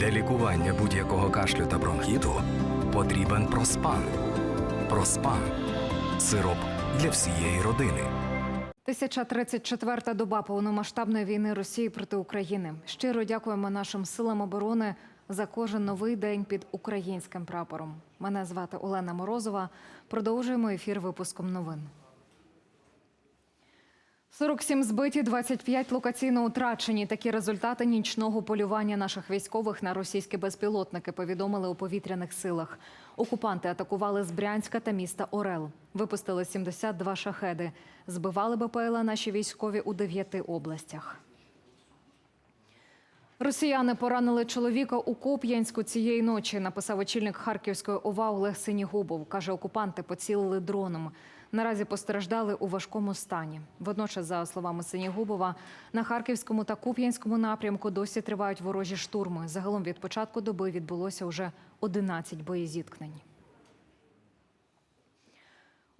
Для лікування будь-якого кашлю та бронхіту потрібен проспан. Проспан сироп для всієї родини. 1034-та доба повномасштабної війни Росії проти України. Щиро дякуємо нашим силам оборони за кожен новий день під українським прапором. Мене звати Олена Морозова. Продовжуємо ефір випуском новин. 47 збиті, 25 локаційно утрачені. Такі результати нічного полювання наших військових на російські безпілотники повідомили у повітряних силах. Окупанти атакували з Брянська та міста Орел. Випустили 72 шахеди. Збивали БПЛА наші військові у дев'яти областях. Росіяни поранили чоловіка у Коп'янську цієї ночі. Написав очільник Харківської ОВА Олег Синігубов. Каже, окупанти поцілили дроном. Наразі постраждали у важкому стані. Водночас, за словами Синігубова, на харківському та куп'янському напрямку досі тривають ворожі штурми. Загалом від початку доби відбулося вже 11 боєзіткнень.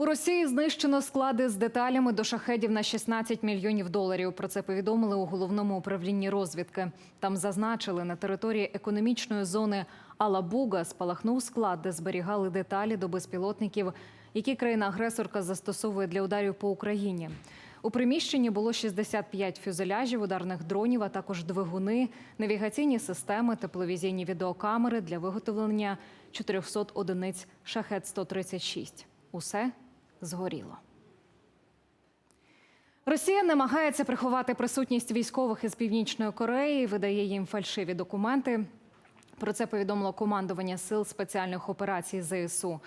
У Росії знищено склади з деталями до шахедів на 16 мільйонів доларів. Про це повідомили у головному управлінні розвідки. Там зазначили, на території економічної зони Алабуга спалахнув склад, де зберігали деталі до безпілотників, які країна-агресорка застосовує для ударів по Україні. У приміщенні було 65 фюзеляжів, ударних дронів, а також двигуни, навігаційні системи, тепловізійні відеокамери для виготовлення 400 одиниць шахет-136. Усе згоріло. Росія намагається приховати присутність військових із Північної Кореї, видає їм фальшиві документи. Про це повідомило командування сил спеціальних операцій ЗСУ.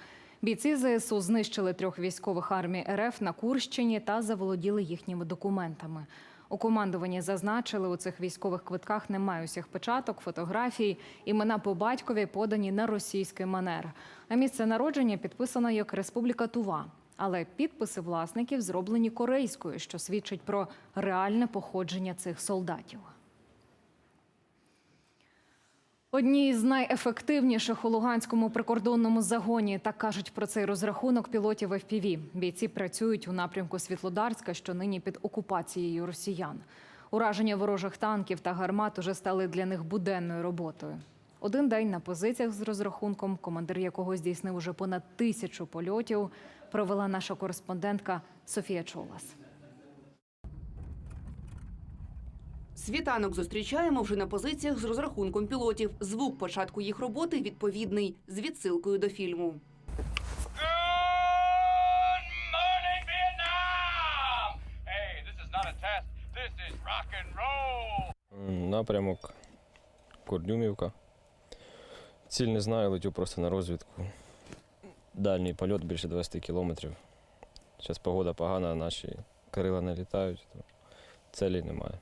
Бійці ЗСУ знищили трьох військових армій РФ на Курщині та заволоділи їхніми документами. У командуванні зазначили, у цих військових квитках немає усіх печаток, фотографій, імена по батькові подані на російський манер. А місце народження підписано як Республіка Тува. Але підписи власників зроблені корейською, що свідчить про реальне походження цих солдатів. Одні з найефективніших у Луганському прикордонному загоні так кажуть про цей розрахунок пілотів FPV. Бійці працюють у напрямку Світлодарська, що нині під окупацією росіян. Ураження ворожих танків та гармат уже стали для них буденною роботою. Один день на позиціях з розрахунком, командир якого здійснив уже понад тисячу польотів, провела наша кореспондентка Софія Чолас. Світанок зустрічаємо вже на позиціях з розрахунком пілотів. Звук початку їх роботи відповідний з відсилкою до фільму. Напрямок Кордюмівка. Ціль не знаю, летю просто на розвідку. Дальній польот більше 20 кілометрів. Зараз погода погана, наші крила не літають, то целі немає.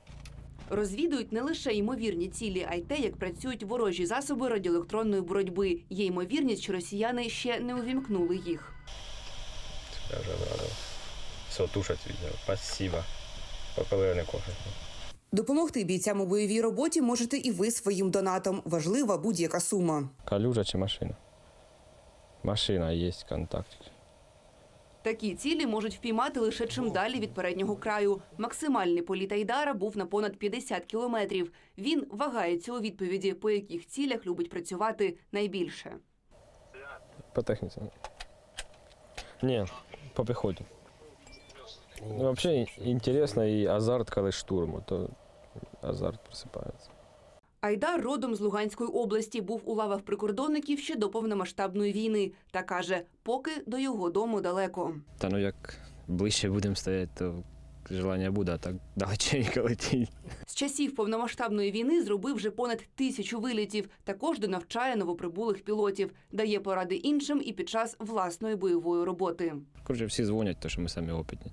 Розвідують не лише ймовірні цілі, а й те, як працюють ворожі засоби радіоелектронної боротьби. Є ймовірність, що росіяни ще не увімкнули їх. Я вже зрадив. Все, тушать відео. Спасибо. Попили не кофе. Допомогти бійцям у бойовій роботі можете і ви своїм донатом. Важлива будь-яка сума. Калюжа чи машина? Машина є контакт. Такі цілі можуть впіймати лише чим далі від переднього краю. Максимальний політ Айдара був на понад 50 кілометрів. Він вагається у відповіді, по яких цілях любить працювати найбільше. По техніці. Ні, по піхоті. Взагалі інтересно і азарт, коли штурму, то азарт просипається. Айдар родом з Луганської області був у лавах прикордонників ще до повномасштабної війни та каже, поки до його дому далеко. Та ну як ближче будемо стояти, то желання буде, а так далеченько летіть. З часів повномасштабної війни зробив вже понад тисячу вилітів. Також донавчає новоприбулих пілотів, дає поради іншим і під час власної бойової роботи. Коротше, всі дзвонять, то що ми самі опитні.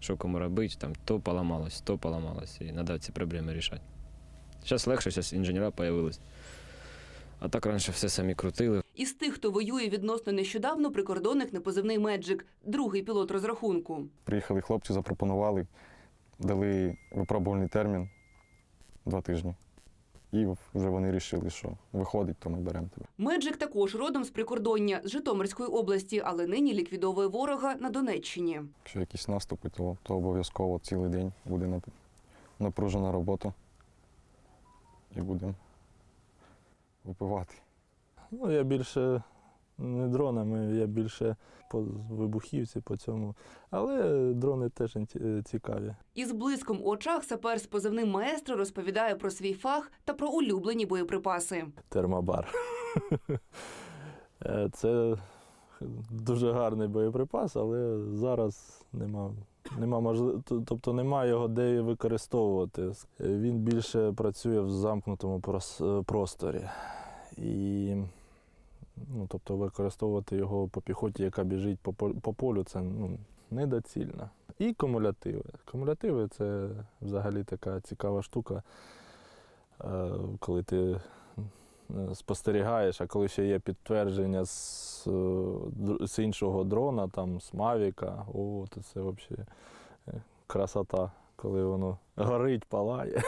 Що кому робити, там то поламалось, то поламалось, і треба ці проблеми рішати. Зараз легше, зараз інженера з'явились. А так раніше все самі крутили. Із тих, хто воює відносно нещодавно, прикордонник на позивний Меджик, другий пілот розрахунку. Приїхали хлопці, запропонували, дали випробувальний термін два тижні. І вже вони вирішили, що виходить, то ми беремо тебе. Меджик також родом з прикордоння з Житомирської області, але нині ліквідовує ворога на Донеччині. Якщо якісь наступи, то, то обов'язково цілий день буде напружена робота. І будемо випивати. Ну, я більше не дронами, я більше по вибухівці, по цьому. Але дрони теж цікаві. Із блиском у очах сапер з позивним маестро розповідає про свій фах та про улюблені боєприпаси. Термобар. Е, Це дуже гарний боєприпас, але зараз нема, нема можли... т- тобто немає його де використовувати. Він більше працює в замкнутому прос- просторі. І ну, тобто використовувати його по піхоті, яка біжить по, по полю, це ну, недоцільно. І кумулятиви. Кумулятиви це взагалі така цікава штука, е, коли ти спостерігаєш, а коли ще є підтвердження з, е, з іншого дрона, там з Мавіка, о, то це взагалі красота, коли воно горить, палає.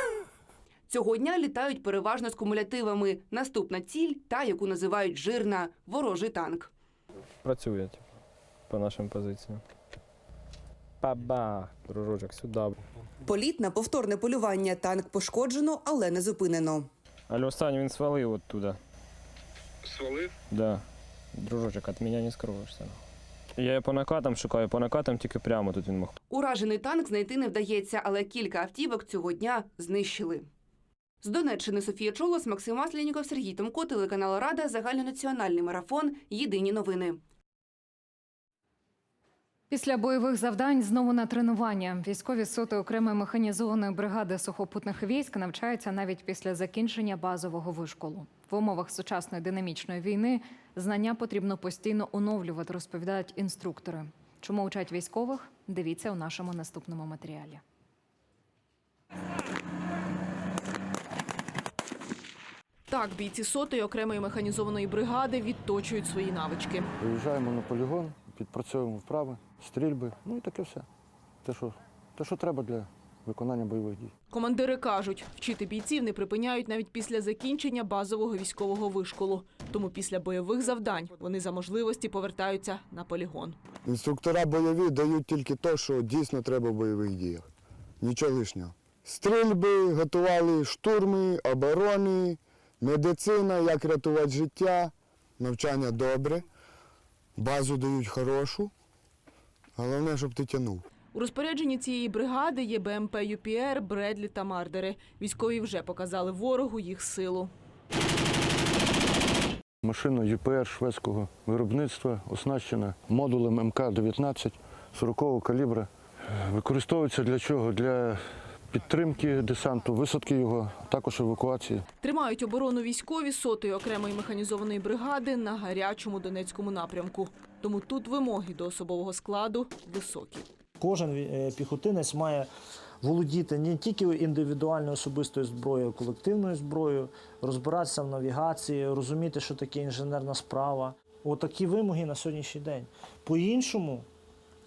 Цього дня літають переважно з кумулятивами. Наступна ціль та, яку називають жирна ворожий танк. Працює типу, по нашим позиціям. Баба, дружочок, сюди. Політ на повторне полювання. Танк пошкоджено, але не зупинено. Але останній він свалив оттуда. Свалив? Да. Дружочок, від мене не скроєшся. Я по накатам шукаю, по накатам тільки прямо тут він мог. Уражений танк знайти не вдається, але кілька автівок цього дня знищили. З Донеччини Софія Чолос, Максим Масленіков, Сергій Томко, телеканал Рада, загальнонаціональний марафон. Єдині новини. Після бойових завдань знову на тренування. Військові соти окремої механізованої бригади сухопутних військ навчаються навіть після закінчення базового вишколу. В умовах сучасної динамічної війни знання потрібно постійно оновлювати, розповідають інструктори. Чому вчать військових? Дивіться у нашому наступному матеріалі. Так, бійці сотої окремої механізованої бригади відточують свої навички. Виїжджаємо на полігон, підпрацьовуємо вправи, стрільби, ну і таке все. Те, що, те, що треба для виконання бойових дій. Командири кажуть, вчити бійців не припиняють навіть після закінчення базового військового вишколу. Тому після бойових завдань вони за можливості повертаються на полігон. Інструктора бойові дають тільки те, що дійсно треба в бойових діях. Нічого лишнього. Стрільби, готували штурми, оборони, медицина, як рятувати життя, навчання добре, базу дають хорошу. Головне, щоб ти тягнув. У розпорядженні цієї бригади є БМП ЮПР, Бредлі та Мардери. Військові вже показали ворогу їх силу. Машина ЮПР шведського виробництва оснащена модулем МК-19 40-го калібра. Використовується для чого? Для підтримки десанту, висадки його, а також евакуації. Тримають оборону військові сотої окремої механізованої бригади на гарячому Донецькому напрямку. Тому тут вимоги до особового складу високі. Кожен е, піхотинець має володіти не тільки індивідуальною особистою зброєю, а колективною зброєю, розбиратися в навігації, розуміти, що таке інженерна справа. Отакі вимоги на сьогоднішній день. По-іншому,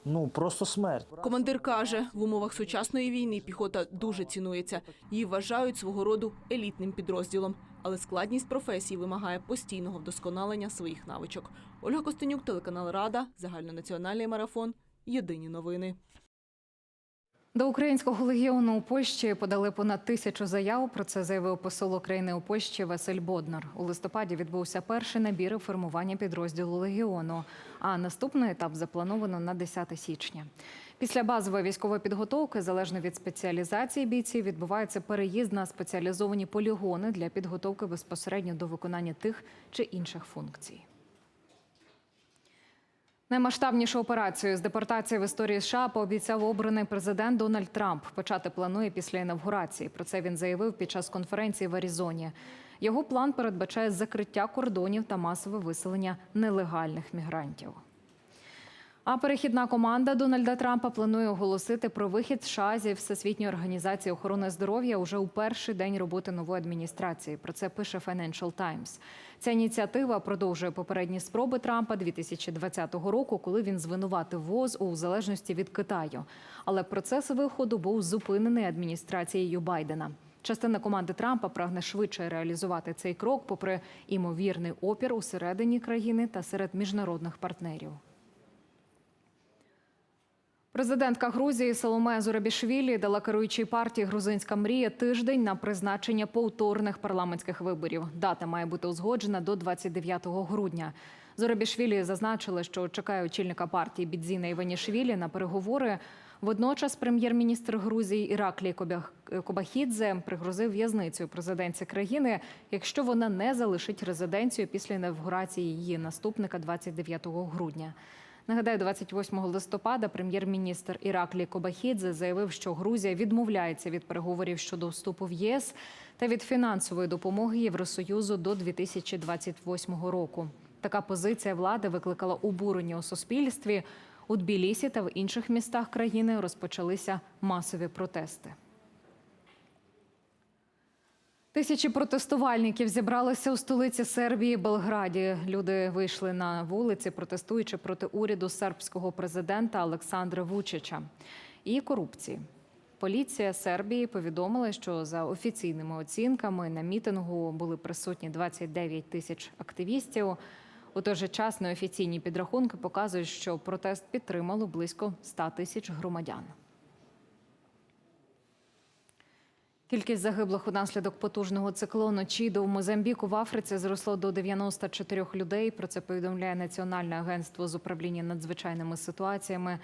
ну просто смерть. Командир каже, в умовах сучасної війни піхота дуже цінується. Її вважають свого роду елітним підрозділом. Але складність професії вимагає постійного вдосконалення своїх навичок. Ольга Костенюк, телеканал Рада, загальнонаціональний марафон. Єдині новини. До українського легіону у Польщі подали понад тисячу заяв. Про це заявив посол України у Польщі Василь Боднар. У листопаді відбувся перший набір формування підрозділу легіону. А наступний етап заплановано на 10 січня. Після базової військової підготовки, залежно від спеціалізації бійців, відбувається переїзд на спеціалізовані полігони для підготовки безпосередньо до виконання тих чи інших функцій. Наймасштабнішу операцію з депортації в історії США пообіцяв обраний президент Дональд Трамп. Почати планує після інавгурації. Про це він заявив під час конференції в Аризоні. Його план передбачає закриття кордонів та масове виселення нелегальних мігрантів. А перехідна команда Дональда Трампа планує оголосити про вихід США зі Всесвітньої організації охорони здоров'я уже у перший день роботи нової адміністрації. Про це пише Financial Times. Ця ініціатива продовжує попередні спроби Трампа 2020 року, коли він звинуватив ВОЗ у залежності від Китаю. Але процес виходу був зупинений адміністрацією Байдена. Частина команди Трампа прагне швидше реалізувати цей крок, попри імовірний опір усередині країни та серед міжнародних партнерів. Президентка Грузії Соломе Зурабішвілі дала керуючій партії Грузинська мрія тиждень на призначення повторних парламентських виборів. Дата має бути узгоджена до 29 грудня. Зурабішвілі зазначили, що чекає очільника партії Бідзіна Іванішвілі на переговори. Водночас прем'єр-міністр Грузії Іраклій Кобахідзе пригрозив в'язницею президентці країни, якщо вона не залишить резиденцію після інавгурації її наступника 29 грудня. Нагадаю, 28 листопада прем'єр-міністр Іраклі Кобахідзе заявив, що Грузія відмовляється від переговорів щодо вступу в ЄС та від фінансової допомоги Євросоюзу до 2028 року. Така позиція влади викликала обурення у суспільстві. У Тбілісі та в інших містах країни розпочалися масові протести. Тисячі протестувальників зібралися у столиці Сербії Белграді. Люди вийшли на вулиці, протестуючи проти уряду сербського президента Олександра Вучича і корупції. Поліція Сербії повідомила, що за офіційними оцінками на мітингу були присутні 29 тисяч активістів. У той же час неофіційні підрахунки показують, що протест підтримало близько 100 тисяч громадян. Кількість загиблих унаслідок потужного циклону Чідо в Мозамбіку в Африці зросло до 94 людей. Про це повідомляє Національне агентство з управління надзвичайними ситуаціями.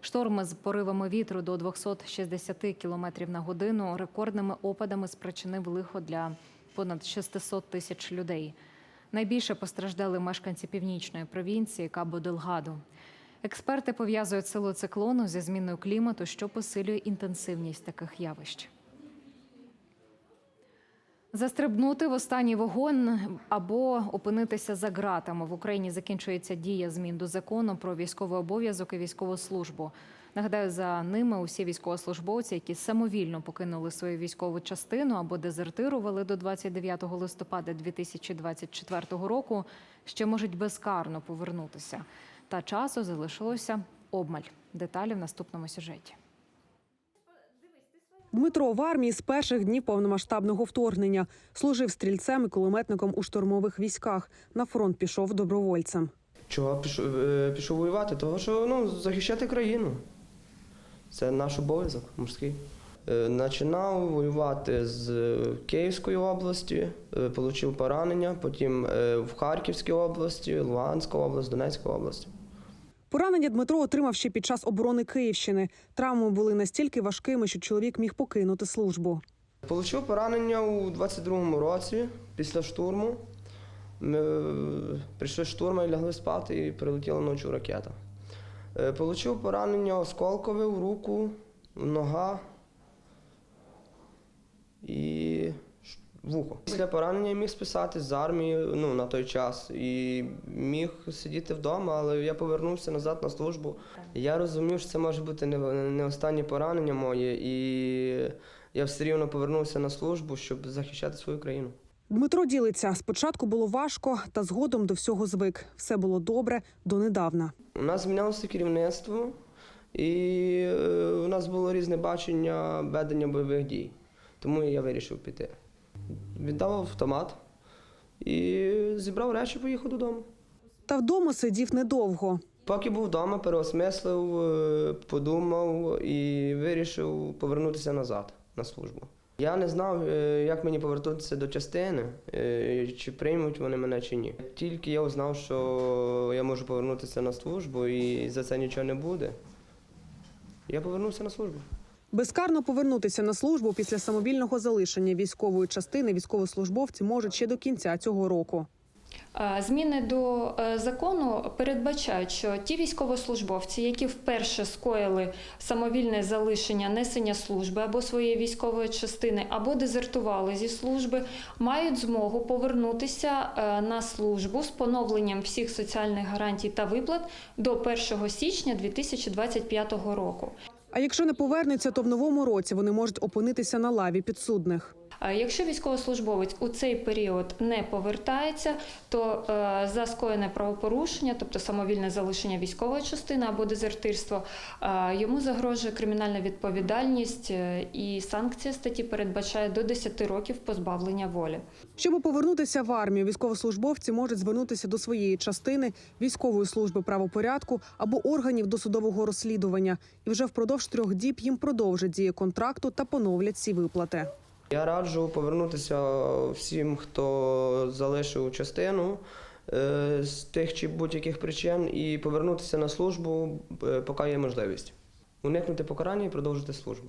Шторми з поривами вітру до 260 км на годину рекордними опадами спричинив лихо для понад 600 тисяч людей. Найбільше постраждали мешканці північної провінції Кабо-Делгадо. Експерти пов'язують силу циклону зі зміною клімату, що посилює інтенсивність таких явищ. Застрибнути в останній вогонь або опинитися за ґратами в Україні закінчується дія змін до закону про військовий обов'язок і військову службу. Нагадаю, за ними усі військовослужбовці, які самовільно покинули свою військову частину або дезертирували до 29 листопада 2024 року, ще можуть безкарно повернутися. Та часу залишилося обмаль. Деталі в наступному сюжеті. Дмитро в армії з перших днів повномасштабного вторгнення служив стрільцем і кулеметником у штурмових військах. На фронт пішов добровольцем. Чого пішов, е, пішов воювати? Того, що ну, захищати країну. Це наш обов'язок морський. Е, Починав воювати з Київської області, е, отримав поранення, потім в Харківській області, Луганська область, Донецька область. Поранення Дмитро отримав ще під час оборони Київщини. Травми були настільки важкими, що чоловік міг покинути службу. Получив поранення у 22-му році після штурму. Ми е, прийшли з штурму і лягли спати, і прилетіла ночі ракета. Е, Получив поранення осколкове в руку, нога і вухо. Після поранення я міг списатись з армії ну, на той час і міг сидіти вдома, але я повернувся назад на службу. Я розумів, що це може бути не, не останнє поранення моє, і я все рівно повернувся на службу, щоб захищати свою країну. Дмитро ділиться. Спочатку було важко, та згодом до всього звик. Все було добре донедавна. У нас змінялося керівництво, і е, у нас було різне бачення ведення бойових дій. Тому я вирішив піти. Віддав автомат і зібрав речі, поїхав додому. Та вдома сидів недовго. Поки був вдома, переосмислив, е, подумав і вирішив повернутися назад на службу. Я не знав, е, як мені повернутися до частини, е, чи приймуть вони мене чи ні. Тільки я узнав, що я можу повернутися на службу і за це нічого не буде. Я повернувся на службу. Безкарно повернутися на службу після самовільного залишення військової частини військовослужбовці можуть ще до кінця цього року. Зміни до е, закону передбачають, що ті військовослужбовці, які вперше скоїли самовільне залишення несення служби або своєї військової частини, або дезертували зі служби, мають змогу повернутися е, на службу з поновленням всіх соціальних гарантій та виплат до 1 січня 2025 року. А якщо не повернеться, то в новому році вони можуть опинитися на лаві підсудних. Якщо військовослужбовець у цей період не повертається, то е, за скоєне правопорушення, тобто самовільне залишення військової частини або дезертирство, е, йому загрожує кримінальна відповідальність е, і санкція статті передбачає до 10 років позбавлення волі. Щоб повернутися в армію, військовослужбовці можуть звернутися до своєї частини військової служби правопорядку або органів досудового розслідування. І вже впродовж трьох діб їм продовжать дію контракту та поновлять ці виплати. Я раджу повернутися всім, хто залишив частину е, з тих чи будь-яких причин, і повернутися на службу, е, поки є можливість. Уникнути покарання і продовжити службу.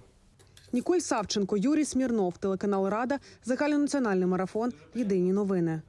Ніколь Савченко, Юрій Смірнов, телеканал Рада, загальнонаціональний марафон. Єдині новини.